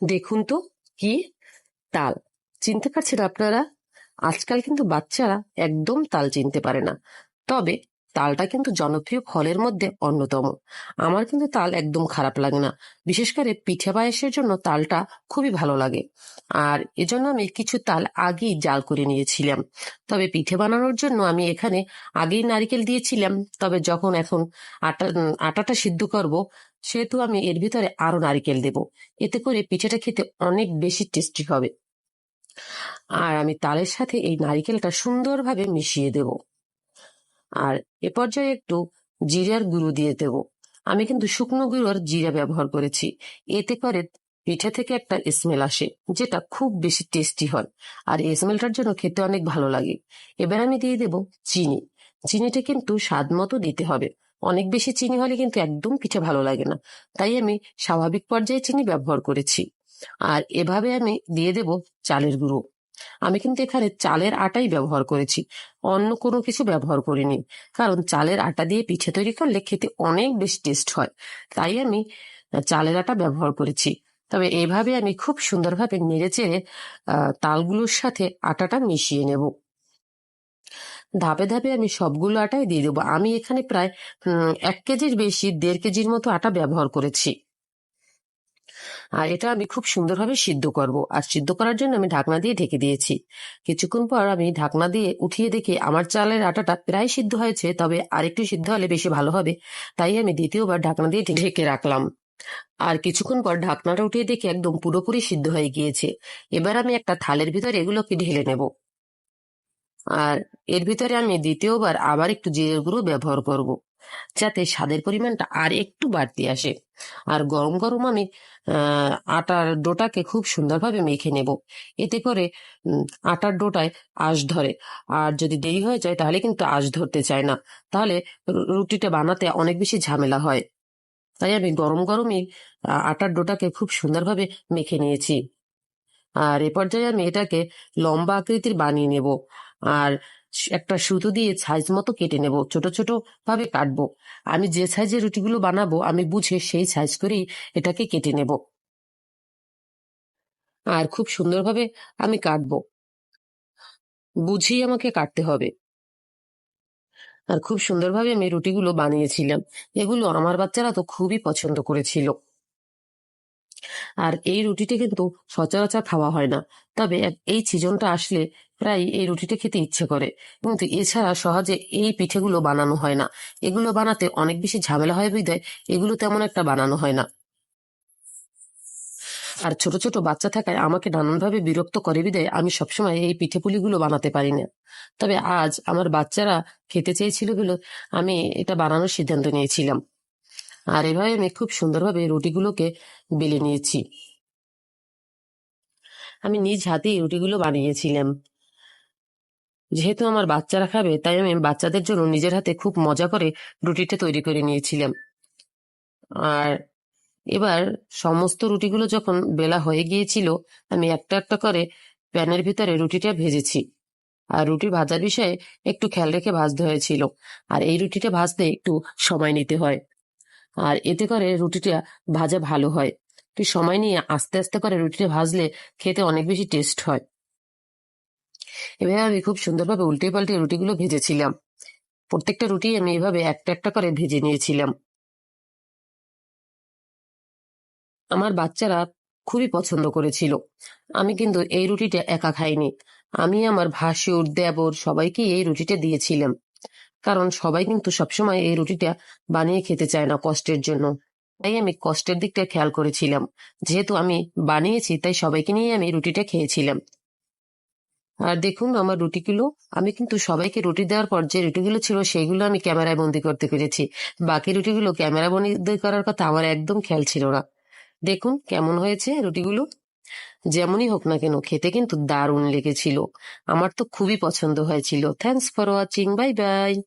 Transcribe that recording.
দেখুন তো কি তাল। চিনতে পারছেন আপনারা? আজকাল কিন্তু বাচ্চারা একদম তাল চিনতে পারে না। তবে তালটা কিন্তু জনপ্রিয় ফলের মধ্যে অন্যতম। আমার কিন্তু তাল একদম খারাপ লাগে না। বিশেষ করে পিঠে পায়েসের জন্য তালটা খুবই ভালো লাগে। আর এজন্য আমি কিছু তাল আগেই জাল করে নিয়েছিলাম। তবে পিঠে বানানোর জন্য আমি এখানে আগেই নারিকেল দিয়েছিলাম। তবে যখন এখন আটা, আটাটা সিদ্ধ করব, সেহেতু আমি এর ভিতরে আরও নারিকেল দেব। এতে করে পিঠেটা খেতে অনেক বেশি টেস্টি হবে। আর আমি তালের সাথে এই নারিকেলটা সুন্দরভাবে মিশিয়ে দেব। আর এ পর্যায়ে একটু জিরার গুঁড়ো দিয়ে দেব। আমি কিন্তু শুকনো গুঁড়োর জিরা ব্যবহার করেছি। এতে করে পিঠে থেকে একটা স্মেল আসে, যেটা খুব বেশি টেস্টি হয়। আর এই স্মেলটার জন্য খেতে অনেক ভালো লাগে। এবার আমি দিয়ে দেব চিনি। চিনিটা কিন্তু স্বাদ মতো দিতে হবে। অনেক বেশি চিনি হলে কিন্তু একদম পিঠে ভালো লাগে না। তাই আমি স্বাভাবিক পর্যায়ে চিনি ব্যবহার করেছি। আর এভাবে আমি দিয়ে দেব চালের গুঁড়ো। আমি কিন্তু এখানে চালের আটাই ব্যবহার করেছি। অন্য কোনো কিছু ব্যবহার করিনি। কারণ চালের আটা দিয়ে পিঠে তৈরি করলে খেতে অনেক বেশি টেস্ট হয়। তাই আমি চালের আটা ব্যবহার করেছি। তবে এভাবে আমি খুব সুন্দরভাবে নেড়ে চেড়ে তালগুলোর সাথে আটাটা মিশিয়ে নেব। ধাপে ধাপে আমি সবগুলো আটাই দিয়ে দেবো। আমি এখানে প্রায় এক কেজির বেশি, দেড় কেজির মতো আটা ব্যবহার করেছি। আর এটা আমি খুব সুন্দরভাবে সিদ্ধ করব। আর সিদ্ধ করার জন্য আমি ঢাকনা দিয়ে ঢেকে দিয়েছি। কিছুক্ষণ পর আমি ঢাকনা দিয়ে উঠিয়ে দেখি আমার চালের আটাটা প্রায় সিদ্ধ হয়েছে, তবে আরেকটু সিদ্ধ হলে বেশি ভালো হবে। তাই আমি দ্বিতীয়বার ঢাকনা দিয়ে ঢেকে রাখলাম। আর কিছুক্ষণ পর ঢাকনাটা উঠিয়ে দেখি একদম পুরোপুরি সিদ্ধ হয়ে গিয়েছে। এবার আমি একটা থালের ভিতরে এগুলোকে ঢেলে নেব। আর এর ভিতরে আমি দ্বিতীয়বার আবার একটু জিরের গুঁড়ো ব্যবহার করব। যাতে স্বাদের পরিমাণটা আর একটু বাড়তি আসে। আর গরম গরম আমি আটার ডোটাকে খুব সুন্দরভাবে মেখে নেব। এতে করে আটার ডোটায় আঁশ ধরে। আর যদি দেরি হয়ে যায় তাহলে কিন্তু আঁশ ধরতে চায় না। তাহলে রুটিটা বানাতে অনেক বেশি ঝামেলা হয়। তাই আমি গরম গরমই আটার ডোটাকে খুব সুন্দরভাবে মেখে নিয়েছি। আর এ পর্যায়ে আমি এটাকে লম্বা আকৃতির বানিয়ে নেব। আর একটা সুতো দিয়ে সাইজ মতো কেটে নেব, ছোট ছোট ভাবে কাটবো। আমি যে সাইজের রুটিগুলো বানাবো, আমি বুঝে সেই সাইজ করেই এটাকে কেটে নেব। আর খুব সুন্দরভাবে আমি কাটবো। বুঝেই আমাকে কাটতে হবে। আর খুব সুন্দরভাবে আমি রুটিগুলো বানিয়েছিলাম। এগুলো আমার বাচ্চারা তো খুবই পছন্দ করেছিল। আর এই রুটিটা কিন্তু সচরাচর খাওয়া হয় না। তবে এই সিজনটা আসলে প্রায় এই রুটিটা খেতে ইচ্ছে করে। কিন্তু এছাড়া সহজে এই পিঠেগুলো বানানো হয় না। এগুলো বানাতে অনেক বেশি ঝামেলা হয় বিধায় এগুলো তেমন একটা বানানো হয় না। আর ছোট ছোট বাচ্চা থাকায় আমাকে নানানভাবে বিরক্ত করে বিদায়। আমি সবসময় এই পিঠেপুলিগুলো বানাতে পারি না। তবে আজ আমার বাচ্চারা খেতে চেয়েছিল বলে আমি এটা বানানোর সিদ্ধান্ত নিয়েছিলাম। আর এভাবে আমি খুব সুন্দরভাবে রুটিগুলোকে বেলে নিয়েছি। আমি নিজ হাতেই রুটিগুলো বানিয়েছিলাম। যেহেতু আমার বাচ্চারা খাবে, তাই আমি বাচ্চাদের জন্য নিজের হাতে খুব মজা করে রুটিটা তৈরি করে নিয়েছিলাম। আর এবার সমস্ত রুটিগুলো যখন বেলা হয়ে গিয়েছিল, আমি একটা একটা করে প্যানের ভিতরে রুটিটা ভেজেছি। আর রুটি ভাজার বিষয়ে একটু খেয়াল রেখে ভাজতে হয়েছিল। আর এই রুটিটা ভাজতে একটু সময় নিতে হয়। আর এতে করে রুটিটা ভাজা ভালো হয়। একটু সময় নিয়ে আস্তে আস্তে করে রুটিটা ভাজলে খেতে অনেক বেশি টেস্ট হয়। এভাবে আমি খুব সুন্দরভাবে উল্টে পাল্টে রুটিগুলো ভেজেছিলাম। প্রত্যেকটা রুটি আমি এভাবে একটা একটা করে ভেজে নিয়েছিলাম। আমার বাচ্চারা খুবই পছন্দ করেছিল। আমি কিন্তু এই রুটিটা একা খাইনি। আমি আমার ভাসুর, দেবর সবাইকে এই রুটিটা দিয়েছিলাম। কারণ সবাই কিন্তু সবসময় এই রুটিটা বানিয়ে খেতে চায় না কষ্টের জন্য। তাই আমি কষ্টের দিকটা খেয়াল করেছিলাম। যেহেতু আমি বানিয়েছি, তাই সবাইকে নিয়ে আমি রুটিটা খেয়েছিলাম। আর দেখুন, আমার রুটিগুলো, আমি কিন্তু সবাইকে রুটি দেওয়ার পর যে রুটিগুলো ছিল সেইগুলো আমি ক্যামেরায় বন্দি করতে পেরেছি। বাকি রুটিগুলো ক্যামেরা বন্দি করার কথা আমার একদম খেয়াল ছিল না। দেখুন, কেমন হয়েছে রুটিগুলো? যেমনই হোক না কেন, খেতে কিন্তু দারুণ লেগেছিল। আমার তো খুবই পছন্দ হয়েছিল। Thanks for watching bye bye